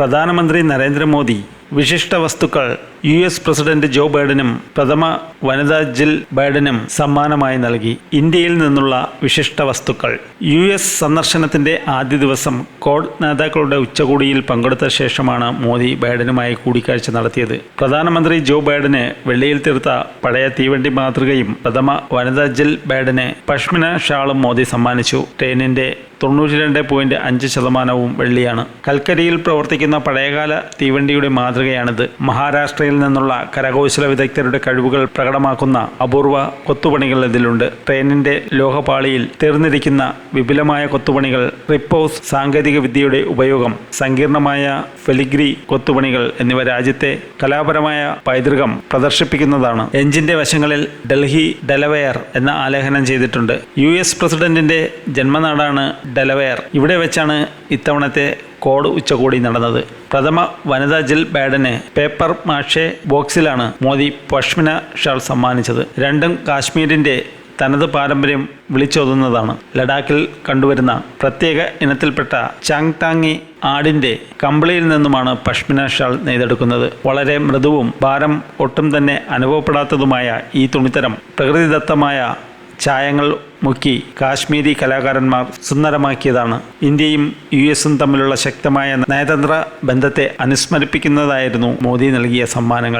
പ്രധാനമന്ത്രി നരേന്ദ്രമോദി വിശിഷ്ട വസ്തുക്കൾ യു എസ് പ്രസിഡന്റ് ജോ ബൈഡനും പ്രഥമ വനിതാ ജിൽ ബൈഡനും സമ്മാനമായി നൽകി. ഇന്ത്യയിൽ നിന്നുള്ള വിശിഷ്ട വസ്തുക്കൾ. യു എസ് സന്ദർശനത്തിന്റെ ആദ്യ ദിവസം കോഡ് നേതാക്കളുടെ ഉച്ചകോടിയിൽ പങ്കെടുത്ത ശേഷമാണ് മോദി ബൈഡനുമായി കൂടിക്കാഴ്ച നടത്തിയത്. പ്രധാനമന്ത്രി ജോ ബൈഡന് വെള്ളിയിൽ തീർത്ത പഴയ തീവണ്ടി മാതൃകയും പ്രഥമ വനിതാ ജിൽ ബൈഡന് പഷ്മിന ഷാളും മോദി സമ്മാനിച്ചു. ട്രെയിനിന്റെ തൊണ്ണൂറ്റി രണ്ട് പോയിന്റ് അഞ്ച് ശതമാനവും വെള്ളിയാണ്. കൽക്കരിയിൽ പ്രവർത്തിക്കുന്ന പഴയകാല തീവണ്ടിയുടെ മാതൃകയാണിത്. മഹാരാഷ്ട്രയിൽ നിന്നുള്ള കരകൗശല വിദഗ്ധരുടെ കഴിവുകൾ പ്രകടമാക്കുന്ന അപൂർവ കൊത്തുപണികൾ ഇതിലുണ്ട്. ട്രെയിനിന്റെ ലോഹപാളിയിൽ തീർന്നിരിക്കുന്ന വിപുലമായ കൊത്തുപണികൾ റിപ്പോസ് സാങ്കേതിക വിദ്യയുടെ ഉപയോഗം സങ്കീർണമായ ഫെലിഗ്രി കൊത്തുപണികൾ എന്നിവ രാജ്യത്തെ കലാപരമായ പൈതൃകം പ്രദർശിപ്പിക്കുന്നതാണ്. എഞ്ചിന്റെ വശങ്ങളിൽ ഡൽഹി ഡെലവെയർ എന്ന ആലേഖനം ചെയ്തിട്ടുണ്ട്. യു എസ് പ്രസിഡന്റിന്റെ ജന്മനാടാണ് ഡെലവെയർ ഇവിടെ വെച്ചാണ് ഇത്തവണത്തെ കോഡ് ഉച്ചകോടി നടന്നത്. പ്രഥമ വനിതാ ജിൽ ബാഡന് പേപ്പർ മാഷെ ബോക്സിലാണ് മോദി പഷ്മിന ഷാൾ സമ്മാനിച്ചത്. രണ്ടും കാശ്മീരിന്റെ തനത് പാരമ്പര്യം വിളിച്ചോതുന്നതാണ്. ലഡാക്കിൽ കണ്ടുവരുന്ന പ്രത്യേക ഇനത്തിൽപ്പെട്ട ചാങ്താങ്ങി ആടിന്റെ കമ്പിളിയിൽ നിന്നുമാണ് പഷ്മിന ഷാൾ നെയ്തെടുക്കുന്നത്. വളരെ മൃദുവും ഭാരം ഒട്ടും തന്നെ അനുഭവപ്പെടാത്തതുമായ ഈ തുണിത്തരം പ്രകൃതിദത്തമായ ചായങ്ങൾ മുക്കി കാശ്മീരി കലാകാരന്മാർ സുന്ദരമാക്കിയതാണ്. ഇന്ത്യയും യു എസും തമ്മിലുള്ള ശക്തമായ നയതന്ത്ര ബന്ധത്തെ അനുസ്മരിപ്പിക്കുന്നതായിരുന്നു മോദി നൽകിയ സമ്മാനങ്ങൾ.